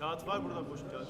Kağıt var burada boş kağıt.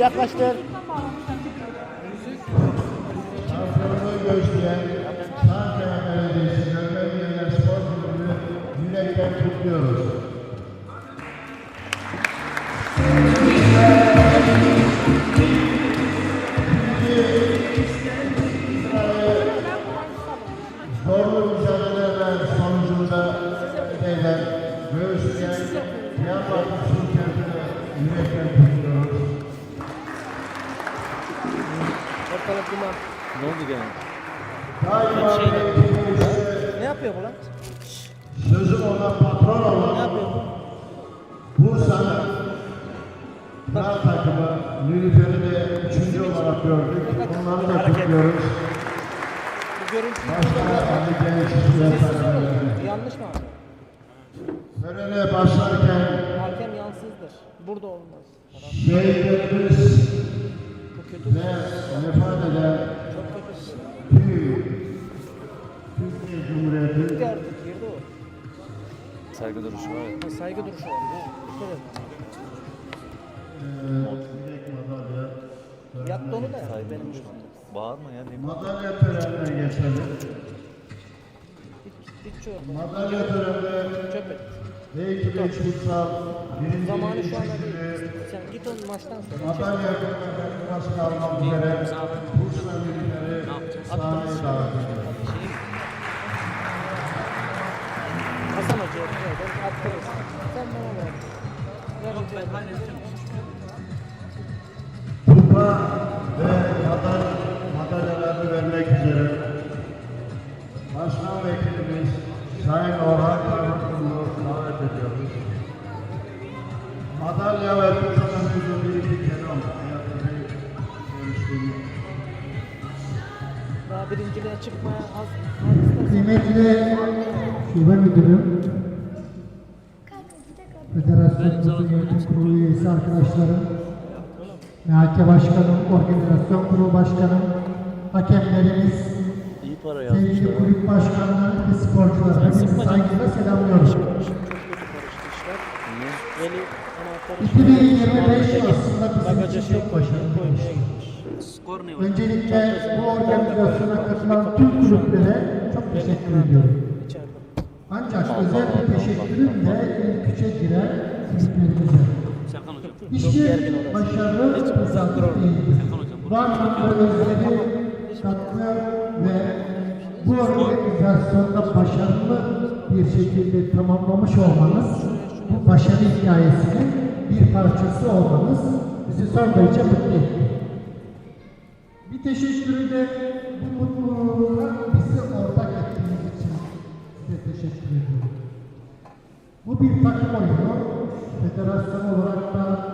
Yaklaştır. Ne oldu gene? Daima eğitimimizde Ne yapıyor bu lan? sözüm ona patron Ne olan yapıyor bu? Bursa'nın kral takımı Nilüfer'i de üçüncü olarak gördük. Onları da kutluyoruz. Bu görüntü Başta Ali Genç yanlış mı abi? Törene başlarken Hakem yansızdır. Burada olmaz. şehitlerimiz ve vefat eden Saygı duruşu var ya. Ha, saygı duruşu var. Madalya Yattı onu da ya. Benim gözümde. Bağırma ya. Ne Madalya törenine geçelim. Madalya töreninde Çöp et. Belki de kutsal birinci Zamanı şu anda değil. Sen git onun maçtan sonra. Madalya kırılması kalmak üzere Bursa Millileri sahneye davet ediyor. Arkadaşlarım, MHK Başkanım, Organizasyon Kurulu Başkanım, hakemlerimiz, İyi para sevgili kulüp başkanları ve sporcular, hepinizi saygıyla selamlıyorum. Çok kötü karıştı işler. Veli anahtarı 2025 aslında bizim için şey çok başarılı bir şey. Öncelikle bu organizasyona katılan tüm kulüplere çok teşekkür ediyorum. Ancak özel bir teşekkürüm de ilk üçe giren kulüplerimize. İşte başarı uzaklık değildir. Var mı özleri, katkı ve bu organizasyonda başarılı bir şekilde tamamlamış olmanız, bu başarı hikayesinin bir parçası olmanız bizi son derece mutlu etti. Bir teşekkürü de bu mutluluğa bizi ortak ettiğiniz için size teşekkür ediyorum. Bu bir takım oyunu. Federasyon olarak da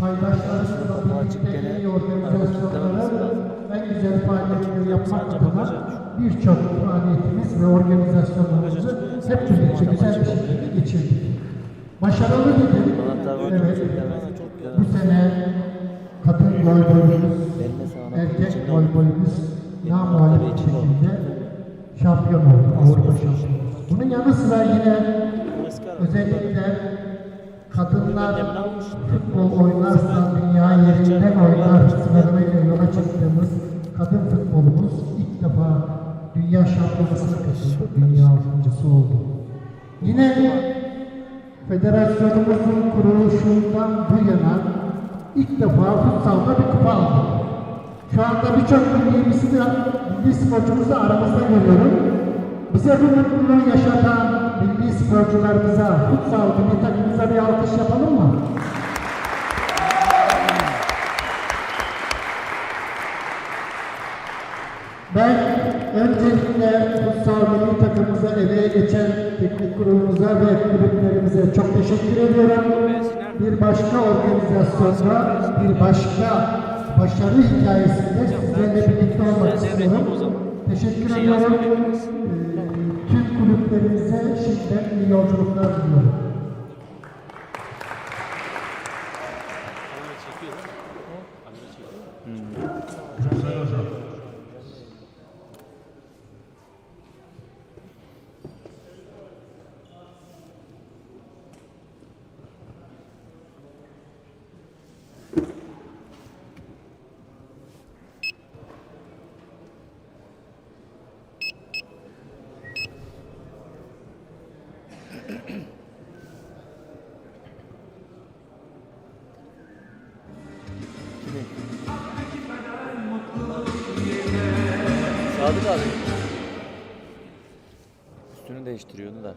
paydaşlarımızla birlikte iyi organizasyonları en güzel faaliyetleri yapmak adına birçok faaliyetimiz ve organizasyonlarımızı hep birlikte güzel bir şekilde geçirdik. Başarılı dedim. Evet. Bu sene kadın golbolümüz, erkek golbolümüz namuhalif bir şekilde şampiyon oldu. Avrupa şampiyonu. Bunun yanı sıra yine özellikle kadınlar futbol oynarsa dünya yerinden oynar sloganıyla yola çıktığımız kadın futbolumuz ilk defa dünya şampiyonasına katıldı. Dünya altıncısı oldu. Yine federasyonumuzun kuruluşundan bu yana ilk defa futsalda bir kupa aldık. Şu anda birçok milli sporcumuzu aramızda görüyorum. Bize bu mutluluğu yaşatan milli sporcularımıza, futsal milli takımımıza bir alkış yapalım mı? Ben öncelikle Kutsal Milli Takımımıza emeği geçen teknik kurulumuza ve kulüplerimize çok teşekkür ediyorum. Bir başka organizasyonda, bir başka başarı hikayesinde sizlerle birlikte olmak istiyorum. Teşekkür ediyorum. Tüm kulüplerimize şimdiden iyi yolculuklar diliyorum. Sadık abi. Üstünü değiştiriyordu da.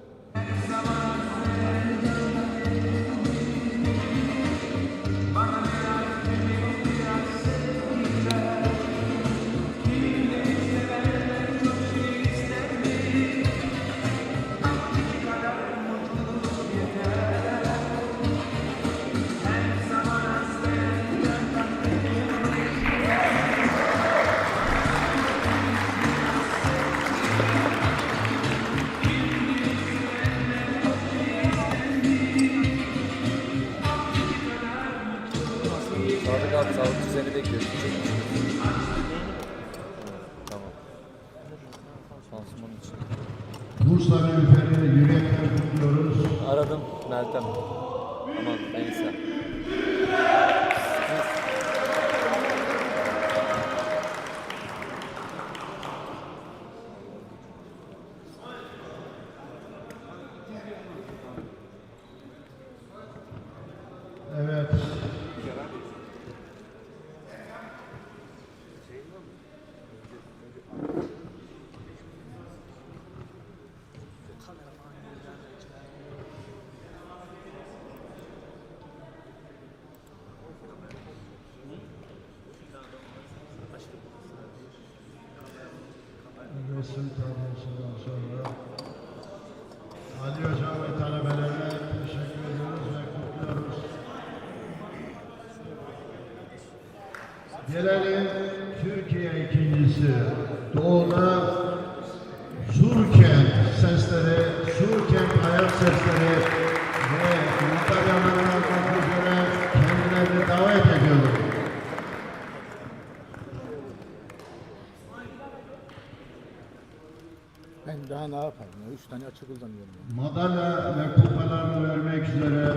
Resim tablosundan sonra Ali Hocam ve talebelerine teşekkür ediyoruz ve kutluyoruz. Gelelim Türkiye ikincisi. Doğuda yapayım ya? Üç tane açık kullanıyorum. ya. madalya ve kupalarını vermek üzere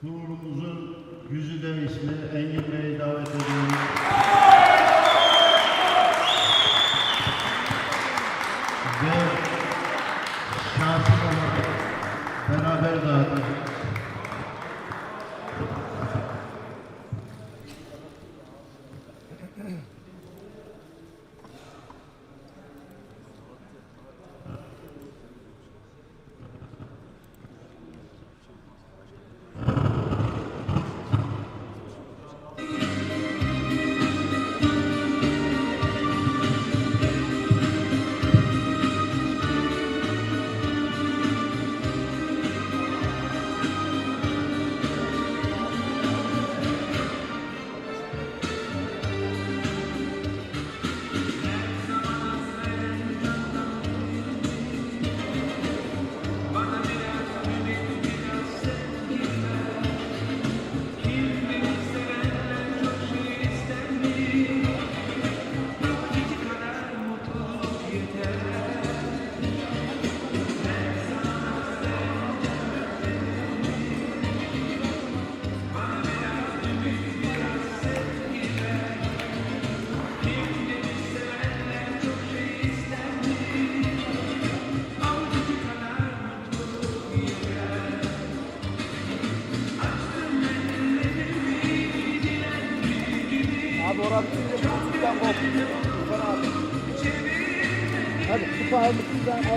Kurumumuzun güzide ismi Engin Bey'i davet ediyorum.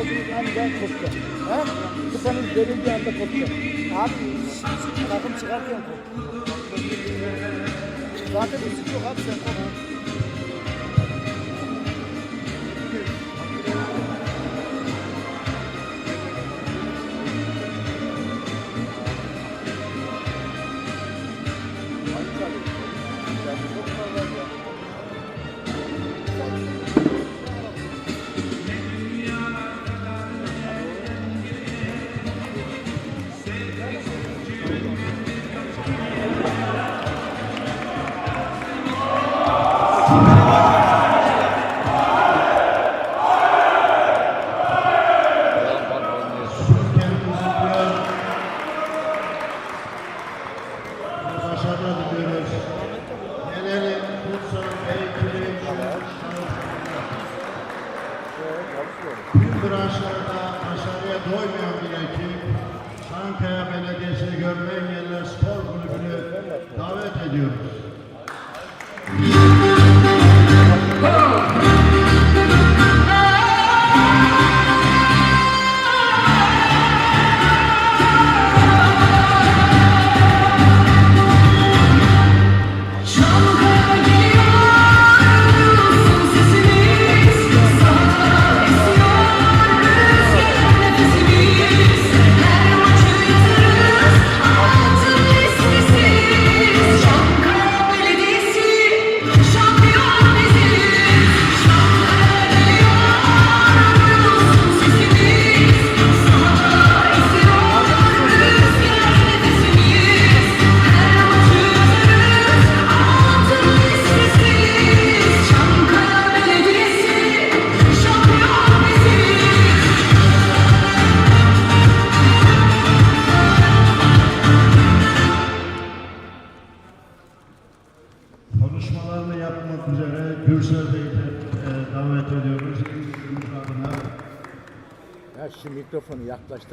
Aldığınız anda koptu. Ha? Kupanın verildiği anda koptu. Abi takım çıkarken koptu. Zaten üstü yok abi sen. Adam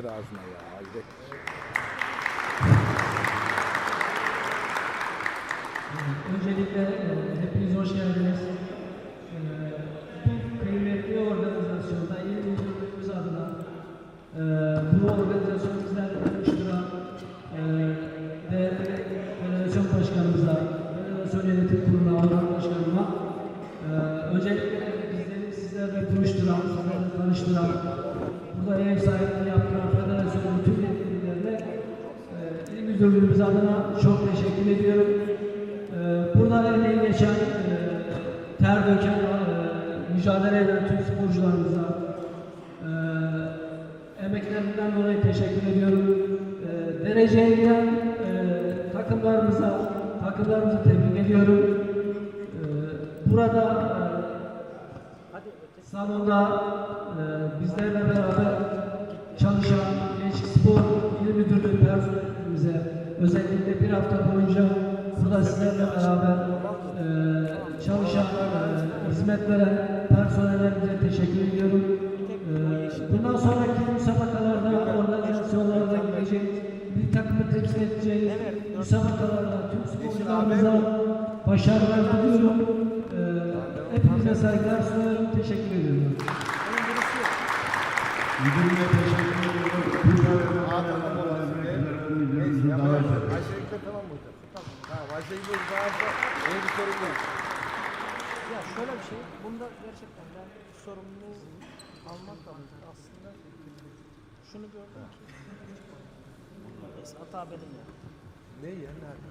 itiraz ne. Dereceye giren e, takımlarımıza, takımlarımızı tebrik ediyorum. E, Burada e, salonda e, bizlerle beraber çalışan Gençlik Spor İl Müdürlüğü personelimize özellikle bir hafta boyunca burada sizlerle beraber e, çalışan, e, hizmet veren personellerimize teşekkür ediyorum. E, bundan sonraki Müsabakalarda tüm sporcularımıza başarılar diliyorum. E, hepinize saygılar sunuyorum. Teşekkür ediyorum. müdürüne teşekkür ediyoruz. Gürsel Müdürümüzü davet ediyoruz. Ayşelik'te tamam mı? Tamam. Ha, Ayşelik'te varsa benim bir sorun yok. Ya şöyle bir şey, bunda gerçekten ben sorumluluğu almak lazım. Aslında şunu gördüm ki, neyse hata benim ya. Ne ya? Nerede?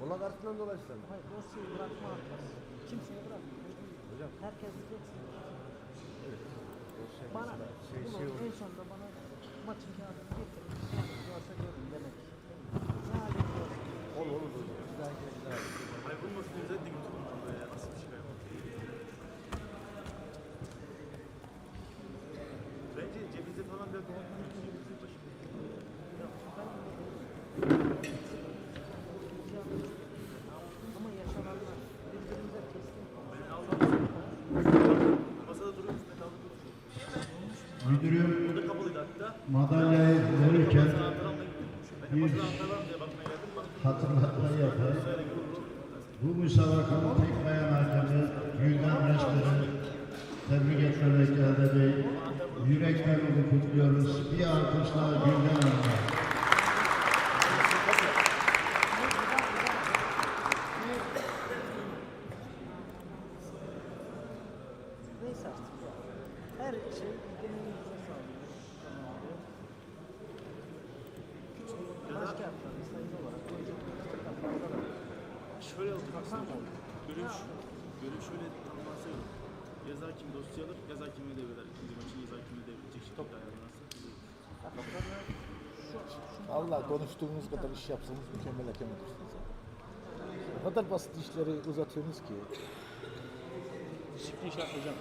Mola kartından dolaşsan. Hayır, dosyayı bırakma hatası. Kimseye bırakma. Hocam. Herkes diyeceksin. Bana şey, bunu şey en sonunda bana maçın kağıdını getirin. Ne varsa görün demek. Ne halin var? Olur olur. Bir dahaki madalyayı verirken bir hatırlatma yapar. Bu müsabakanın tek bayan hakemi Gülden Reşler'i tebrik etmek elde değil. Yürekten onu kutluyoruz. Bir alkışla Gülden Hanım'a. Görüş, görüş şöyle tanımlansa olur. Yaz hakimi dosya alır, yaz hakimine devreder. İkinci maçın yaz hakimine devredecek şekilde ayarlanırsa. Allah konuştuğumuz kadar iş yapsanız mükemmel hakem olursunuz. O kadar basit işleri uzatıyorsunuz ki. Disiplin şart hocam.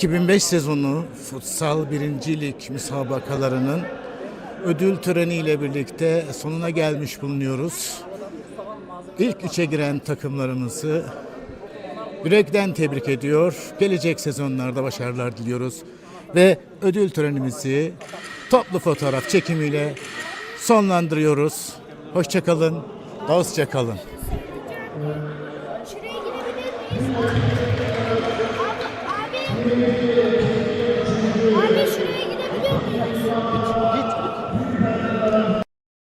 ...2005 sezonu futsal birincilik müsabakalarının ödül töreniyle birlikte sonuna gelmiş bulunuyoruz. İlk üçe giren takımlarımızı yürekten tebrik ediyor. Gelecek sezonlarda başarılar diliyoruz. Ve ödül törenimizi toplu fotoğraf çekimiyle sonlandırıyoruz. Hoşçakalın, dostça kalın.